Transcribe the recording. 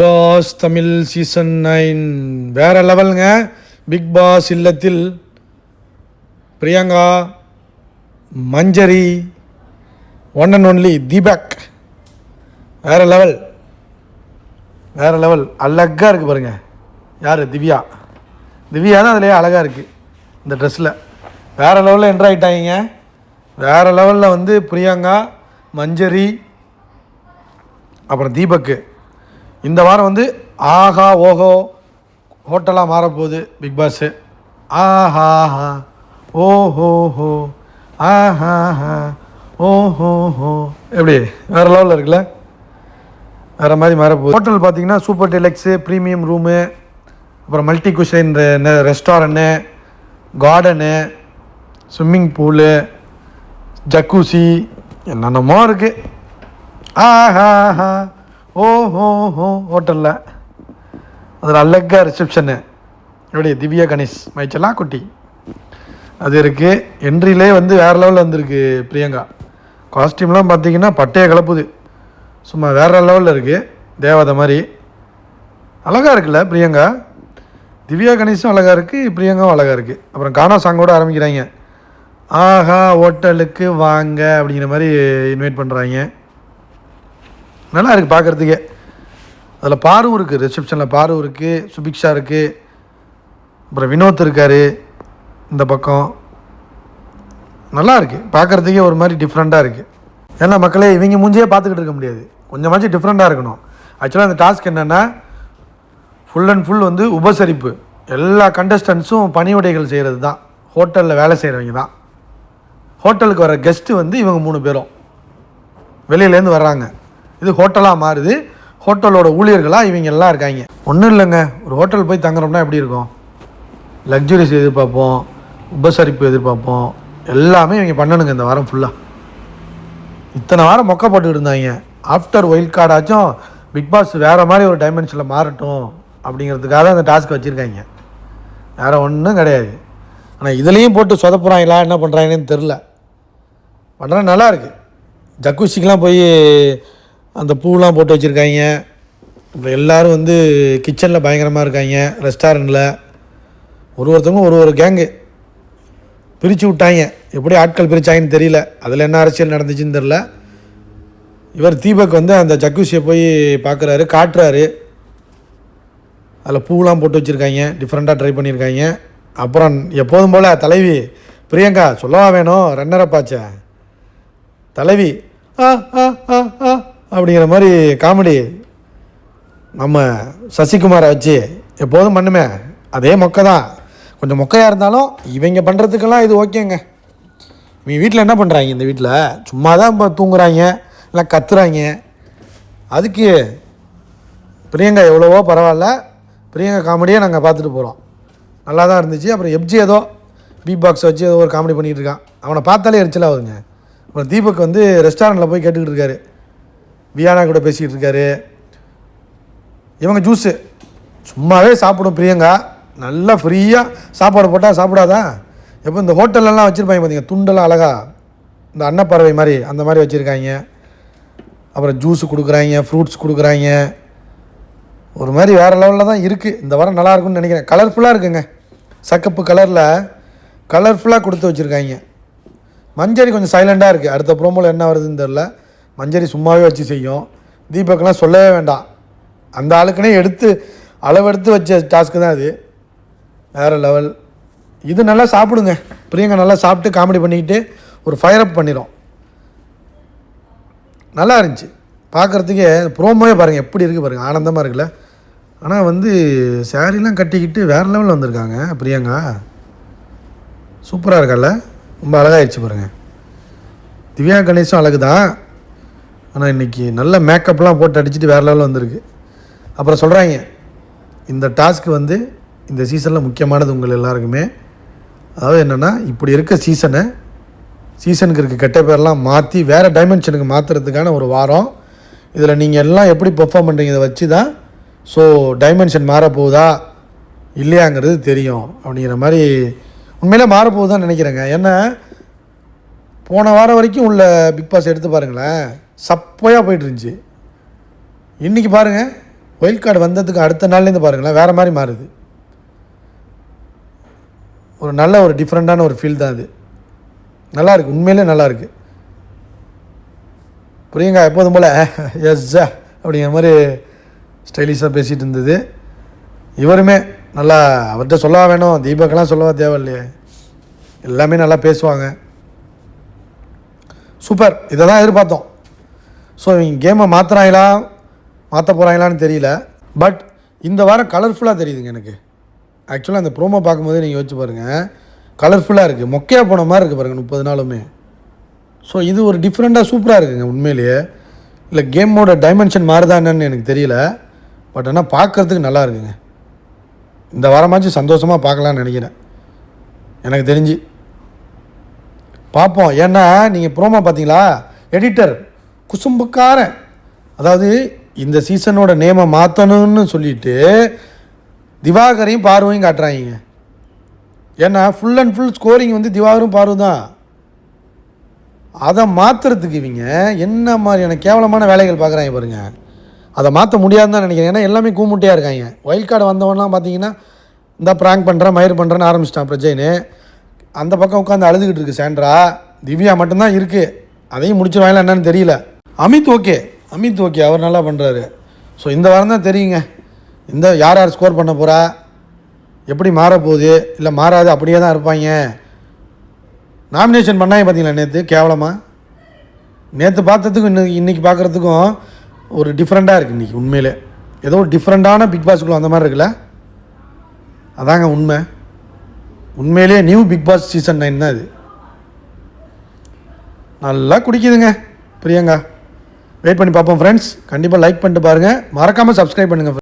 Pass Tamil season nine வேறு லெவலுங்க. Bigg Boss இல்லத்தில் Priyanka Manjari one and only Deepak. வேறு லெவல். வேறு லெவல். அழகாக இருக்குது பாருங்கள் யார்? திவ்யா. திவ்யா தான் அதுலேயே அழகாக இருக்குது இந்த ட்ரெஸ்ஸில் வேறு லெவலில் என்ட்ரு ஆகிட்டாங்க வேறு லெவலில் வந்து பிரியங்கா மஞ்சரி அப்புறம் தீபக்கு. இந்த வாரம் வந்து ஆஹா ஓஹோ ஹோட்டலாக மாறப்போகுது பிக் பாஸு ஆஹாஹா ஓஹோ ஹோ ஆஹாஹா ஓஹோ ஹோ. எப்படி? வேறு லெவலில் இருக்குல்ல? வேறு மாதிரி மாறப்போகுது. ஹோட்டல் பார்த்தீங்கன்னா சூப்பர் டெலக்ஸு ப்ரீமியம் ரூமு அப்புறம் multi cushion restaurant garden swimming pool jacuzzi என்னென்னமோ இருக்குது ஆஹாஹா ஓ ஹோ ஹோ ஹோட்டலில். அதில் அழகாக ரிசப்ஷனு எப்படி திவ்யா கணேஷ் மைச்சலா குட்டி அது இருக்குது என்ட்ரிலே வந்து வேறு லெவலில் வந்திருக்கு பிரியங்கா. காஸ்டியூம்லாம் பார்த்தீங்கன்னா பட்டையை கலப்புது. சும்மா வேறு லெவலில் இருக்குது தேவதை மாதிரி. அழகாக இருக்குல்ல பிரியங்கா? திவ்யா கணேஷும் அழகாக இருக்குது பிரியங்காவும் அழகாக இருக்குது அப்புறம் கானா சாங்கோட ஆரம்பிக்கிறாங்க. ஆஹா ஹோட்டலுக்கு வாங்க அப்படிங்கிற மாதிரி இன்வைட் பண்ணுறாங்க நல்லா இருக்குது பார்க்குறதுக்கே. அதில் பாரும் இருக்குது ரிசப்ஷனில் பாரும் இருக்குது சுபிக்ஷா இருக்குது அப்புறம் வினோத் இருக்கார் இந்த பக்கம். நல்லா இருக்குது பார்க்குறதுக்கே ஒரு மாதிரி டிஃப்ரெண்ட்டாக இருக்குது ஏன்னா மக்களே இவங்க மூஞ்சியே பார்த்துக்கிட்டு இருக்க முடியாது. கொஞ்சமாச்சும் டிஃப்ரெண்ட்டாக இருக்கணும். ஆக்சுவலாக அந்த டாஸ்க் என்னென்னா ஃபுல் அண்ட் ஃபுல் வந்து உபசரிப்பு. எல்லா கண்டஸ்டன்ஸும் பணிவுடைகள் செய்கிறது தான். ஹோட்டலில் வேலை செய்கிறவங்க தான். ஹோட்டலுக்கு வர கெஸ்ட்டு வந்து இவங்க மூணு பேரும். வெளியிலேருந்து வர்றாங்க. இது ஹோட்டலாக மாறுது. ஹோட்டலோட ஊழியர்களாக இவங்க எல்லாம் இருக்காங்க. ஒன்றும் இல்லைங்க. ஒரு ஹோட்டல் போய் தங்குறோம்னா எப்படி இருக்கும்? லக்ஸுரிஸ் எதிர்பார்ப்போம். உபசரிப்பு எதிர்பார்ப்போம். எல்லாமே இவங்க பண்ணணுங்க இந்த வாரம் ஃபுல்லாக இத்தனை வாரம் மொக்க போட்டுக்கிட்டு இருந்தாங்க. ஆஃப்டர் ஒயில்ட் கார்டாச்சும் பிக் பாஸ் வேறு மாதிரி ஒரு டைமென்ஷனில் மாறட்டும் அப்படிங்கிறதுக்காக தான் அந்த டாஸ்க் வச்சுருக்காங்க. வேறு ஒன்றும் கிடையாது. ஆனால் இதுலேயும் போட்டு சொதப்புறாங்களா என்ன பண்ணுறாங்கன்னு தெரில பண்ணுறா நல்லா இருக்குது ஜக்குசிக்கெலாம் போய் அந்த பூலாம் போட்டு வச்சுருக்காங்க. இப்போ எல்லோரும் வந்து கிச்சனில் பயங்கரமாக இருக்காங்க ரெஸ்டாரண்ட்டில் ஒரு ஒருத்தவங்க ஒரு ஒரு கேங்கு பிரித்து விட்டாங்க. எப்படி ஆட்கள் பிரித்தாங்கன்னு தெரியல. அதில் என்ன அரசியல் நடந்துச்சுன்னு தெரில இவர் தீபக் வந்து அந்த ஜக்கூசியை போய் பார்க்குறாரு காட்டுறாரு. அதில் பூலாம் போட்டு வச்சுருக்காங்க டிஃப்ரெண்ட்டாக ட்ரை பண்ணியிருக்காங்க. அப்புறம் எப்போதும் போல் தலைவி பிரியங்கா சொல்லவா வேணும்? ரன்னரை தலைவி ஆ ஆ ஆ ஆ. அப்படிங்கிற மாதிரி காமெடி நம்ம சசிகுமாரை வச்சு எப்போதும் பண்ணுமே. அதே மொக்கை தான். கொஞ்சம் மொக்கையாக இருந்தாலும் இவங்க பண்ணுறதுக்கெல்லாம் இது ஓகேங்க. இவங்க வீட்டில் என்ன பண்ணுறாங்க இந்த வீட்டில் சும்மா தான் இப்போ தூங்குறாங்க இல்லை கத்துறாங்க. அதுக்கு பிரியங்கா எவ்வளவோ பரவாயில்ல. பிரியங்கா காமெடியே நாங்கள் பார்த்துட்டு போகிறோம் நல்லா தான் இருந்துச்சு. அப்புறம் எப்ஜி ஏதோ பீப் பாக்ஸ் வச்சு ஏதோ ஒரு காமெடி பண்ணிகிட்டு இருக்கான். அவனை பார்த்தாலே எரிச்சலாக வருங்க. அப்புறம் தீபக் வந்து ரெஸ்டாரண்ட்டில் போய் கேட்டுக்கிட்டு இருக்காரு. வியானா கூட பேசிக்கிட்டு இருக்காரு. இவங்க ஜூஸு சும்மாவே சாப்பிடும் பிரியங்கா. நல்லா ஃப்ரீயாக சாப்பாடு போட்டால் சாப்பிடாதா? எப்போ இந்த ஹோட்டல்லலாம் வச்சுருப்பாங்க பார்த்தீங்க துண்டெல்லாம் அழகா. இந்த அன்னப்பறவை மாதிரி அந்த மாதிரி வச்சுருக்காங்க. அப்புறம் ஜூஸு கொடுக்குறாங்க ஃப்ரூட்ஸ் கொடுக்குறாங்க. ஒரு மாதிரி வேறு லெவலில் தான் இருக்குது இந்த வாரம் நல்லாயிருக்கும்னு நினைக்கிறேன். கலர்ஃபுல்லாக இருக்குங்க. சக்கப்பு கலரில் கலர்ஃபுல்லாக கொடுத்து வச்சுருக்காங்க. மஞ்சரி கொஞ்சம் சைலண்ட்டாக இருக்குது அடுத்த ப்ரோமோவில் என்ன வருதுன்னு தெரில மஞ்சரி சும்மாவே வச்சு செய்யும். தீபக்லாம் சொல்லவே வேண்டாம். அந்த ஆளுக்குனே எடுத்து அளவெடுத்து வச்ச டாஸ்க்கு தான் அது. வேறு லெவல் இது நல்லா சாப்பிடுங்க. பிரியங்கா நல்லா சாப்பிட்டு காமெடி பண்ணிக்கிட்டு ஒரு ஃபயர் அப் பண்ணிடும் நல்லா இருந்துச்சு. பார்க்குறதுக்கே ப்ரோமோவே பாருங்கள் எப்படி இருக்குது பாருங்கள் ஆனந்தமாக இருக்குல்ல. ஆனால் வந்து சாரீலாம் கட்டிக்கிட்டு வேறு லெவலில் வந்திருக்காங்க பிரியங்கா. சூப்பராக இருக்கல்ல. ரொம்ப அழகாகிடுச்சு பாருங்கள் திவ்யா கணேஷும் அழகு தான் ஆனால் இன்றைக்கி நல்ல மேக்கப்லாம் போட்டு அடிச்சுட்டு வேறு லெவலில் வந்திருக்கு. அப்புறம் சொல்கிறாங்க இந்த டாஸ்க்கு வந்து இந்த சீசனில் முக்கியமானது உங்கள் எல்லாருக்குமே. அதாவது என்னென்னா இப்படி இருக்க சீசனை சீசனுக்கு இருக்க கெட்ட பேர்லாம் மாற்றி வேறு டைமென்ஷனுக்கு மாற்றுறதுக்கான ஒரு வாரம். இதில் நீங்கள் எல்லாம் எப்படி பெர்ஃபார்ம் பண்ணுறீங்க இதை வச்சு தான் ஸோ டைமென்ஷன் மாறப்போகுதா இல்லையாங்கிறது தெரியும் அப்படிங்கிற மாதிரி உண்மையிலே மாறப்போகுதான்னு நினைக்கிறேங்க. ஏன்னா போன வாரம் வரைக்கும் உள்ள பிக் பாஸ் எடுத்து பாருங்களேன். சப்பையாக போயிட்டு இருந்துச்சு இன்றைக்கி பாருங்கள் ஒயில் கார்டு வந்ததுக்கு அடுத்த நாள்லேருந்து பாருங்களேன் வேறு மாதிரி மாறுது. ஒரு நல்ல ஒரு டிஃப்ரெண்ட்டான ஒரு ஃபீல் தான் அது. நல்லாயிருக்கு உண்மையிலே நல்லா புரியுங்க எப்போதும் போல் எஸ் அப்படிங்கிற மாதிரி ஸ்டைலிஷாக பேசிகிட்டு இருந்தது. இவருமே நல்லா அவர்கிட்ட சொல்லவா வேணும் தீபக்கெல்லாம் சொல்லவா தேவையில்லையே. எல்லாமே நல்லா பேசுவாங்க. சூப்பர் இதை தான் எதிர்பார்த்தோம். ஸோ இவங்க கேமை மாற்றுறாங்களா மாற்ற போகிறாங்களான்னு தெரியல. பட் இந்த வாரம் கலர்ஃபுல்லாக தெரியுதுங்க எனக்கு. ஆக்சுவலாக அந்த ப்ரோமோ பார்க்கும்போது நீங்கள் யோசிச்சு பாருங்கள் கலர்ஃபுல்லாக இருக்குது மொக்கையாக போன மாதிரி இருக்குது பாருங்கள் முப்பது நாளுமே. ஸோ இது ஒரு டிஃப்ரெண்ட்டாக சூப்பராக இருக்குங்க உண்மையிலேயே. இல்லை கேமோட டைமென்ஷன் மாறுதா என்னன்னு எனக்கு தெரியல. பட் ஆனால் பார்க்குறதுக்கு நல்லா இருக்குங்க. இந்த வாரமாச்சும் சந்தோஷமாக பார்க்கலான்னு நினைக்கிறேன். எனக்கு தெரிஞ்சு. பார்ப்போம். ஏன்னா நீங்கள் ப்ரோமோ பார்த்தீங்களா? எடிட்டர் குசும்புக்காரன். அதாவது இந்த சீசனோட நேமை மாற்றணும்னு சொல்லிட்டு திவாகரையும் பார்வையும் காட்டுறாங்க. ஏன்னா ஃபுல் அண்ட் ஃபுல் ஸ்கோரிங் வந்து திவாகரும் பார்வை தான். அதை மாற்றுறதுக்கு இவங்க என்ன மாதிரியான கேவலமான வேலைகள் பார்க்குறாங்க பாருங்கள் அதை மாற்ற முடியாதுன்னு தான் நினைக்கிறேன். ஏன்னா எல்லாமே கூமுட்டையாக இருக்காங்க. ஒயில்ட் கார்டு வந்தவன்லாம் பார்த்தீங்கன்னா இந்த ப்ராங்க் பண்ணுறேன் மயிர் பண்ணுறேன்னு ஆரம்பிச்சிட்டான் பிரஜைன்னு. அந்த பக்கம் உட்காந்து அழுதுகிட்டு இருக்கு சாண்ட்ரா. திவ்யா மட்டும்தான் இருக்குது அதையும் முடிச்சிருவாங்களா என்னன்னு தெரியல. அமித் ஓகே. அமித் ஓகே அவர் நல்லா பண்ணுறாரு ஸோ இந்த வாரம் தான் தெரியுங்க. இந்த யார் யார் ஸ்கோர் பண்ண போகிறா எப்படி மாறப்போகுது இல்லை மாறாது அப்படியே தான் இருப்பாங்க. நாமினேஷன் பண்ணாங்க பார்த்தீங்களா நேற்று கேவலமாக நேற்று பார்த்ததுக்கும் இன்னைக்கு இன்றைக்கி பார்க்குறதுக்கும் ஒரு டிஃப்ரெண்ட்டாக இருக்குது இன்றைக்கி உண்மையிலே. ஏதோ ஒரு டிஃப்ரெண்ட்டான பிக் பாஸ்க்குள்ள அந்த மாதிரி இருக்குல்ல? அதாங்க உண்மை. உண்மையிலேயே new big boss season nine தான் இது. நல்லா குடிக்குதுங்க பிரியங்கா. வெயிட் பண்ணி பார்ப்போம் ஃப்ரெண்ட்ஸ் கண்டிப்பாக லைக் பண்ணிட்டு பாருங்கள் மறக்காமல் சப்ஸ்கிரைப் பண்ணுங்கள்